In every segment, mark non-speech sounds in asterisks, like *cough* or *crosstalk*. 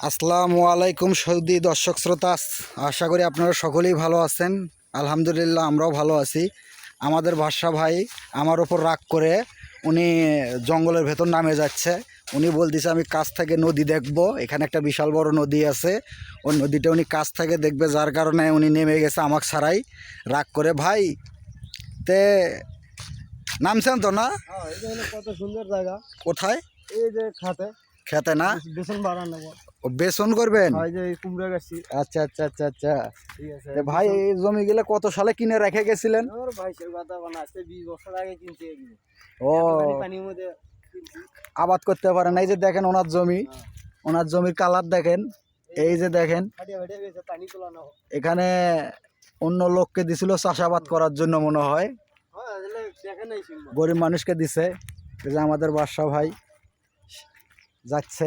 আসসালামু আলাইকুম সৌদি দর্শক শ্রোতা। আশা করি আপনারা সকলেই ভালো আছেন। আলহামদুলিল্লাহ আমরাও ভালো আছি। আমাদের বাদশা ভাই আমার ওপর রাগ করে উনি জঙ্গলের ভেতর নামে যাচ্ছে। উনি বলতেছে আমি কাছ থেকে নদী দেখব। এখানে একটা বিশাল বড় নদী আছে। ওই নদীটা উনি কাছ থেকে দেখবে। যার কারণে উনি নেমে গেছে আমাকে ছাড়াই। রাগ করে ভাই তে নামছেন তো না? হ্যাঁ কত সুন্দর জায়গা। কোথায়? এই যে খাতে খেতে না? বেসন বাড়া নেব। ও বেসন করবেন? হয় আচ্ছা আচ্ছা আচ্ছা আচ্ছা। ঠিক আছে। ভাই এই জমিগুলো কত সালে কিনে রেখে গেছিলেন? ও। আবাদ করতে পারেন এই যে দেখেন ওনার জমি। ওনার জমির কালার দেখেন। এই যে দেখেন। এখানে অন্য লোককে দিছিল চাষাবাদ করার জন্য মনে হয়। হ্যাঁ গরিব মানুষকে দিছে। এই যে আমাদের বাদশা ভাই। যাচ্ছে।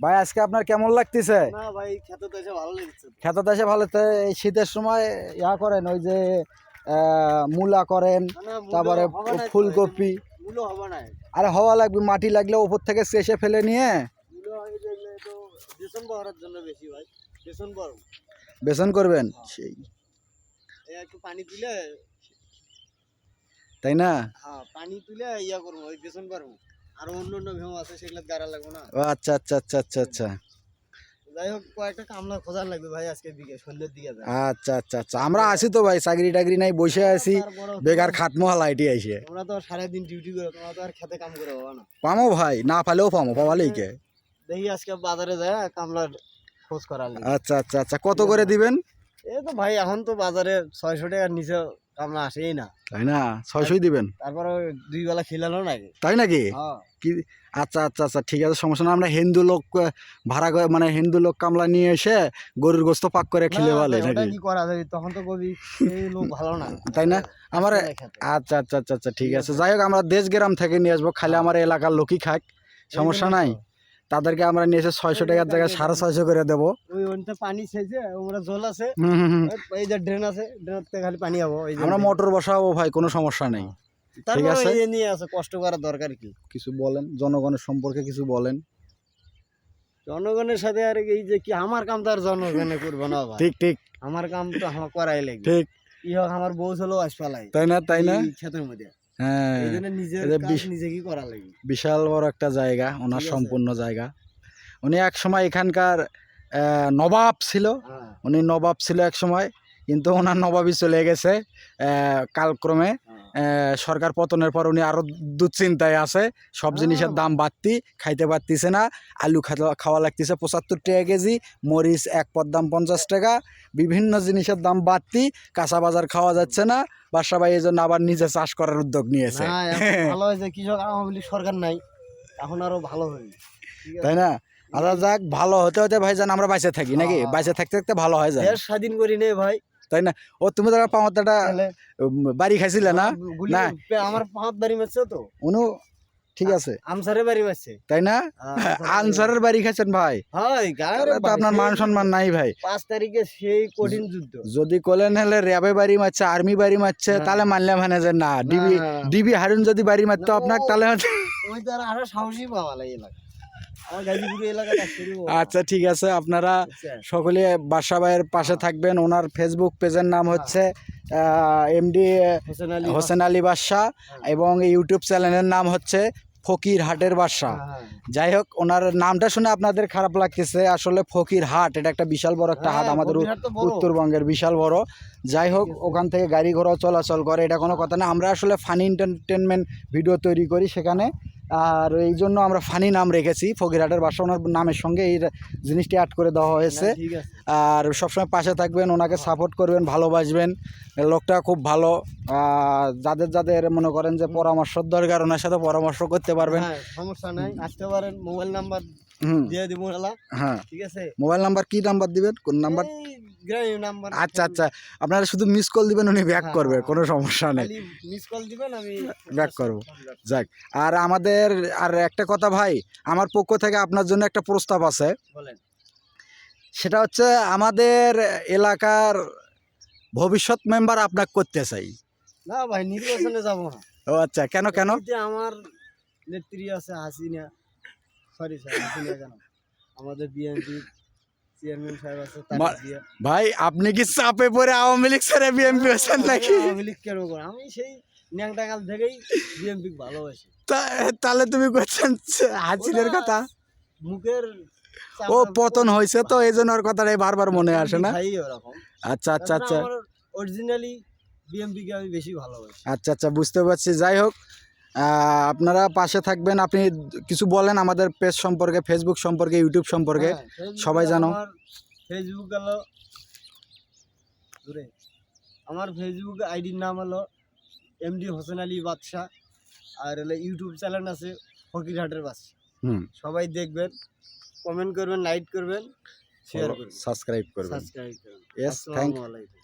ভাই আজকে আপনার কেমন লাগতেছে? খেতে ভালো দেশে ভালো তো এই শীতের সময় ইয়া করেন ওই যে মূলা করেন তারপরে ফুলকপি। আরে হওয়া লাগবে মাটি লাগলে উপর থেকে চেষে ফেলে নিয়ে। হয় বেসন করবেন? সেই। একটু পানি দিলে তাই না? হ্যাঁ পানি তুলে ইয়া করব ওই বেসন পারব। আর অন্য অন্য ভেউ আছে সেগুলো গাড়া লাগবে না। ও আচ্ছা আচ্ছা আচ্ছা আচ্ছা আচ্ছা। যাই হোক কয়েকটা কামলা খোঁজার লাগবে ভাই আজকে সন্ধ্যের দিকে আচ্ছা আচ্ছা আচ্ছা। আমরা আছি তো ভাই চাকরি টাকরি নাই বসে আছি। বেকার খাটমো হালাইটি আইসে। তোমরা তো সারাদিন ডিউটি করো তোমরা তো আর খেতে কাম করে না। পামো ভাই না পালেও পামো পাওয়ালেই কে? দেখি আজকে বাজারে যায় কামলার খোঁজ করার আচ্ছা আচ্ছা আচ্ছা। কত করে দিবেন? এই তো ভাই এখন তো বাজারে ছয়শো টাকার নিচে কামলা আসেই না। তাই না? ছয়শই দিবেন? তারপরে দুই বেলা খিলানো নাকি? তাই নাকি? হ্যাঁ। কি? আচ্ছা আচ্ছা আচ্ছা ঠিক আছে সমস্যা না আমরা হিন্দু লোক ভাড়া করে মানে হিন্দু লোক কামলা নিয়ে এসে গরুর গোস্ত পাক করে খেলে বলে নাকি? কি করা যাবে তখন তো কবি এই লোক ভালো না। তাই না? আমার আচ্ছা আচ্ছা আচ্ছা আচ্ছা ঠিক আছে। যাই হোক আমরা দেশ গ্রাম থেকে নিয়ে আসব খালি আমার এলাকার লোকই খাক সমস্যা নাই। তাদেরকে আমরা নিয়ে এসে ছয়শো টাকার জায়গায় সাড়ে ছয়শো করে দেবো। ওই ওইটা পানি ওরা জল আছে। এই যে ড্রেন আছে ড্রেন খালি পানি হব আমরা মোটর বসাবো ভাই কোনো সমস্যা নেই। তারপরে আছে। নিয়ে আছে কষ্ট করার দরকার কি? কিছু বলেন জনগণের সম্পর্কে কিছু বলেন। জনগণের সাথে আর এই যে কি আমার কাম তো আর জনগণে করব না ঠিক ঠিক। আমার কাম তো আমার করাই লাগবে ঠিক। ই হোক আমার বউ ছিল আসপালাই তাই না তাই না? ক্ষেতের মধ্যে। হ্যাঁ বিশাল বড় একটা জায়গা ওনার সম্পূর্ণ জায়গা। উনি এক সময় এখানকার নবাব ছিল। হ্যাঁ। উনি নবাব ছিল এক সময় কিন্তু ওনার নবাবই চলে গেছে কালক্রমে। সরকার পতনের পর উনি আরও দুশ্চিন্তায় আছে। সব জিনিসের দাম বাড়তি খাইতে পারতিছে না আলু খাওয়া খাওয়া লাগতেছে পঁচাত্তর টাকা কেজি মরিচ এক পদ দাম পঞ্চাশ টাকা বিভিন্ন জিনিসের দাম বাড়তি কাঁচা বাজার খাওয়া যাচ্ছে না বাসা ভাই এই জন্য আবার নিজে চাষ করার উদ্যোগ নিয়েছে। *laughs* ভালো হয়েছে কৃষক আওয়ামী লীগ সরকার নাই এখন আরও ভালো আছে? তাই না? আচ্ছা যাক ভালো হতে হতে ভাই জান আমরা বাইসে থাকি নাকি? হ্যাঁ। বাইসে থাকতে থাকতে ভালো হয় যায়। স্বাধীন করি নে ভাই। তাই না? ও তুমি তো তাহলে বাড়ি খাইছিলে না? না। আমার পাঁচ বাড়ি মারছে তো। উনু ঠিক আছে। আমসারে বাড়ি মারছে। তাই না? আনসারের বাড়ি। খাইছেন ভাই। হয় তো আপনার মান সম্মান নাই ভাই। পাঁচ তারিখে সেই কঠিন যুদ্ধ। যদি কোলেন হলে র্যাবে বাড়ি মারছে আর্মি বাড়ি মারছে না। তাহলে মানলে মানে যে না। ডিবি ডিবি হারুন যদি বাড়ি মারতো আপনার তাহলে ওই তো আরও সাহসী পাওয়া লাগে আচ্ছা ঠিক আছে। আপনারা সকলে বাসা ভাইয়ের পাশে থাকবেন। ওনার ফেসবুক পেজের নাম হচ্ছে এমডি হোসেন আলী বাদশাহ এবং ইউটিউব চ্যানেলের নাম হচ্ছে ফকির হাটের বাদশাহ হ্যাঁ, যাই হোক ওনার নামটা শুনে আপনাদের খারাপ লাগতেছে। আসলে ফকির হাট এটা একটা বিশাল বড় একটা হাট। হ্যাঁ, আমাদের। উত্তরবঙ্গের বিশাল বড়। যাই হোক ওখান থেকে গাড়ি ঘোড়াও চলাচল করে এটা কোনো কথা না। আমরা আসলে ফানি এন্টারটেনমেন্ট ভিডিও তৈরি করি সেখানে। আর এই জন্য আমরা ফানি নাম রেখেছি ফকিরহাটের বাসা নামের সঙ্গে এই জিনিসটি অ্যাড করে দেওয়া হয়েছে। আর সবসময় পাশে থাকবেন ওনাকে সাপোর্ট করবেন ভালোবাসবেন। লোকটা খুব ভালো। যাদের যাদের মনে করেন যে পরামর্শ দরকার ওনার সাথে পরামর্শ করতে পারবেন। হ্যাঁ সমস্যা নাই। আসতে পারেন মোবাইল নাম্বার হুম। দিয়ে দিব হ্যাঁ। ঠিক আছে? মোবাইল নাম্বার কি নাম্বার দিবেন? কোন নাম্বার? নাম্বার আচ্ছা আচ্ছা। আপনারা শুধু মিস কল দিবেন উনি ব্যাক করবে হ্যাঁ। কোনো সমস্যা নেই। মিস কল দিবেন আমি Back করব। যাক আর আমাদের আর একটা কথা ভাই আমার পক্ষ থেকে আপনার জন্য একটা প্রস্তাব আছে। সেটা হচ্ছে আমাদের এলাকার ভবিষ্যৎ মেম্বার আপনাকে করতে চাই। না ভাই নির্বাচনে যাব না। ও আচ্ছা কেন কেন? আমার নেত্রী আছে হাসিনা। সরি স্যার কেন আমাদের বিএনপি চেয়ারম্যান সাহেব আছে ভাই আপনি কি চাপে পড়ে আওয়ামী লীগ ছেড়ে বিএনপি হয়েছেন নাকি? আওয়ামী লীগ কেন করে? আমি সেই ন্যাংটাকাল থেকেই বিএনপি ভালোবাসি। তাহলে তুমি করছেন হাসিনের কথা? মুখের ও পতন হয়েছে তো এই জন্য ওর কথাটাই বারবার মনে আসে না? আচ্ছা আচ্ছা আচ্ছা। অরিজিনালি বিএমপি কে আমি বেশি ভালোবাসি। আচ্ছা আচ্ছা বুঝতে পারছি। যাই হোক আপনারা পাশে থাকবেন। আপনি কিছু বলেন আমাদের পেজ সম্পর্কে ফেসবুক সম্পর্কে ইউটিউব সম্পর্কে। হ্যাঁ, সবাই জানো। ফেসবুক হলো আমার ফেসবুক আইডির নাম হলো এমডি হোসেন আলী বাদশাহ আর হলো ইউটিউব চ্যানেল আছে ফকিরহাটের বাদশা। হুম। সবাই দেখবেন কমেন্ট করবেন লাইক করবেন শেয়ার করবেন। সাবস্ক্রাইব করবেন। সাবস্ক্রাইব করবেন। আলাইকুম।